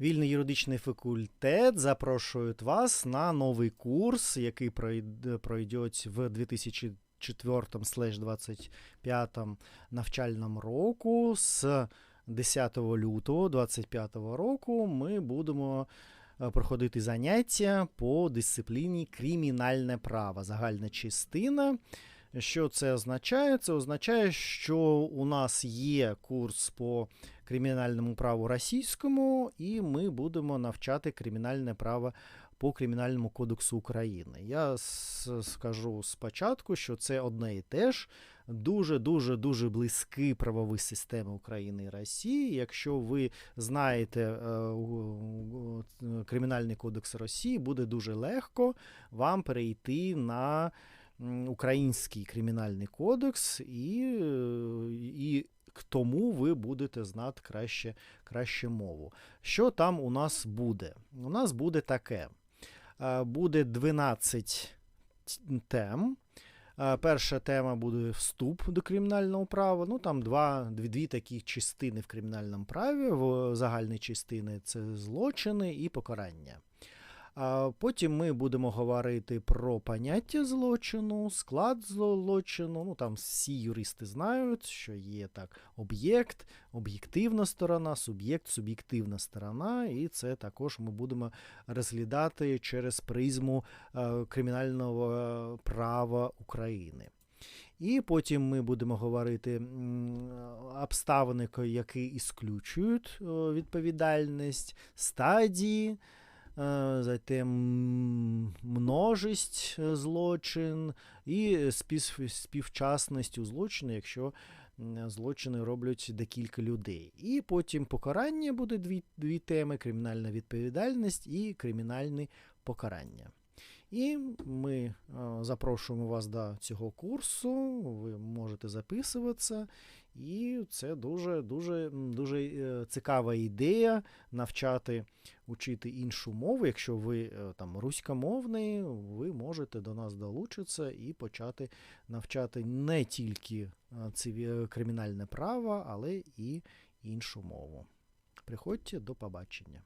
Вільний юридичний факультет запрошують вас на новий курс, який пройде в 2004-25 навчальному року. З 10 лютого 25 року ми будемо е, проходити заняття по дисципліні кримінальне право, загальна частина. Що це означає? Це означає, що у нас є курс по кримінальному праву російському, і ми будемо навчати кримінальне право по Кримінальному кодексу України. Я скажу спочатку, що це одне і те ж. Дуже дуже дуже близькі правові системи України і Росії. Якщо ви знаєте е, Кримінальний кодекс Росії, буде дуже легко вам перейти на український кримінальний кодекс, і, і тому ви будете знати краще, краще мову. Що там у нас буде? У нас буде таке: Е, буде 12 тем. Е, Перша тема буде вступ до кримінального права. Ну там два, дві, дві такі частини в кримінальному праві. В загальні частини це злочини і покарання. Потім ми будемо говорити про поняття злочину, склад злочину. Ну там всі юристи знають, що є так об'єкт, об'єктивна сторона, суб'єкт, суб'єктивна сторона, і це також ми будемо розглядати через призму е, кримінального права України. І потім ми будемо говорити обставини, які ісключують е, відповідальність, стадії, е, затем множість е, злочин і спів, співчасність у злочину, якщо злочини роблять декілька людей. І потім покарання буде дві, дві теми: кримінальна відповідальність і кримінальне покарання. І ми е, запрошуємо вас до цього курсу. Ви можете записуватися. І це дуже дуже дуже е, цікава ідея навчати учити іншу мову. Якщо ви е, там руськомовний, ви можете до нас долучитися і почати навчати не тільки кримінальне право, але і іншу мову. Приходьте до побачення.